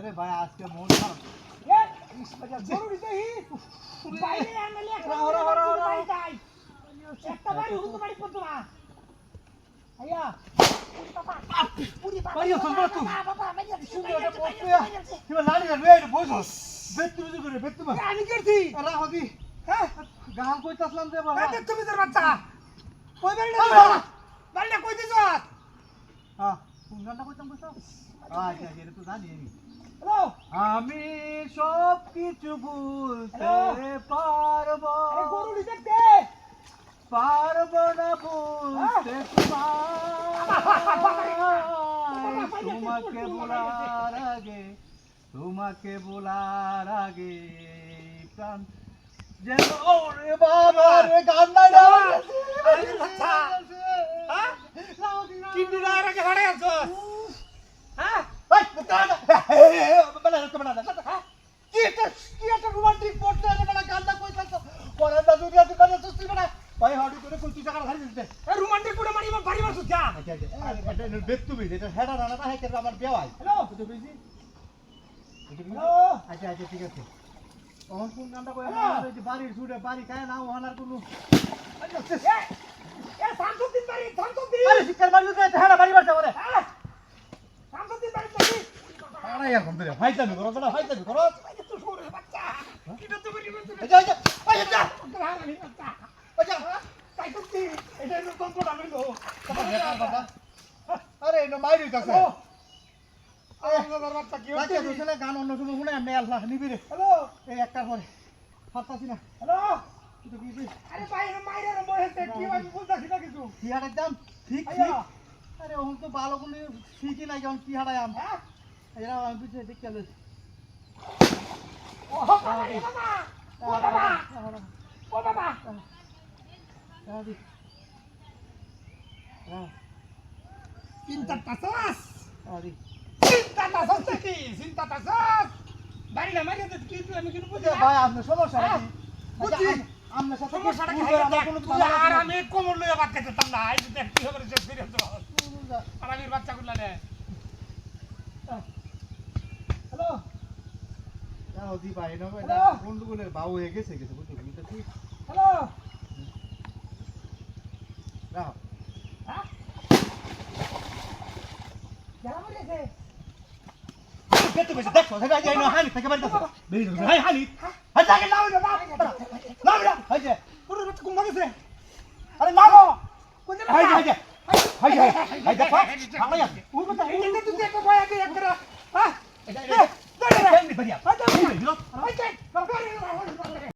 আরে ভাই আজকে মন তুমি আমি করছি। আরে হ্যাঁ? গান কইতাছলাম যে বাবা তুমি তোর বাচ্চা। কই বাড়ি বাড়ি কই দিছ হ্যাঁ। আচ্ছা আচ্ছা তো আমি। সব কিছু ভুলতে হ্যালো। পারব। পারব না ভুলতে তোমাকে বলার আগে তোমাকে বলার আগে প্রাণ। যেন ওরে বাবা রে গান নাই রে আরে বাচ্চা। হ্যাঁ? না রেখে ভাড়ে আছো? হ্যাঁ? এই মুক্তা বলা তো বলা হ্যাঁ? কি একটা কি একটা রোমান্টিক পড়তে আছে বলা গানটা কইতাছ পরান্দা যদি আছে কানে সুস্তি বলা ভাই হাড়ি করে কই তুই টাকা ধারি দিতে। এই রোমান্টিক করে মারি বাড়ি মারছো যা। আচ্ছা আচ্ছা এটা বেত তুমি এটা হেডা রানা না হেকে আমার বিয়া হয় হ্যালো? এটা কইছি এটা কইছি হ্যালো? আচ্ছা আচ্ছা ঠিক আছে। কোন কই। আমার যে বাড়ির সুরে বাড়ি কায় না ওহানার কোনো এ এ বাড়ি আরে শিকার বাড়ি তো হেডা বাড়ি বাড়ছে ওরে হ্যাঁ শামসুদ্দিন বাড়ি যাবি আরে এখন ধরে ফাইতামি করো না ফাইতামি করো এই তো সরে বাচ্চা কিটা তো বলি বলি আচ্ছা আচ্ছা আচ্ছা বাচ্চা আচ্ছা তাই করছি এটা এর কম্পিউটার আমি লো আরে মাইরি কাছে হ্যালো আমার বাচ্চা কি বাচ্চা হচ্ছে দুসলে গান অন্য সময় শুনে এমনি আল্লাহ নিবি হ্যালো এই একটার পরে ফারতাছি না। হ্যালো আরে ভাই মাইরে না কি আমি বুঝতাছি না কিছু। কি হাড়ের দাম? ঠিক ঠিক। আরে ওহন তো ভালো কোনো ঠিকই নাই যখন কি হাড়ায় আম। হ্যাঁ? আমি বুঝে দেখতে বাবা চিন্তা তাসাস চিন্তা তাসাস কি চিন্তা তাসাস বাড়ি না মারিয়ে কি আমি কিন্তু বুঝি। ভাই আপনার সমস্যা হ্যাঁ, বুঝছি। আপনার সাথে সমস্যাটা কি করে আমার তুই আর। আমি কোমর লইয়া বাদ খেতেতাম না এই দেখ কি হবে সে ফিরে তো আর আমি বাচ্চা গুলা নে যাও দি ভাই না। বন্ধুগুলোর বাবু হয়ে গেছে গেছে তুমি তো ঠিক হ্যালো হ্যাঁ পেয়েছে দেখো হানি থেকে বাড়ি হানি হাই না হাই আরে হাই হাই হাই হাই দেখো ভালো আছে কথা এই যে তুই একটা ভয় আগে একটা হ্যাঁ এটা এটা এটা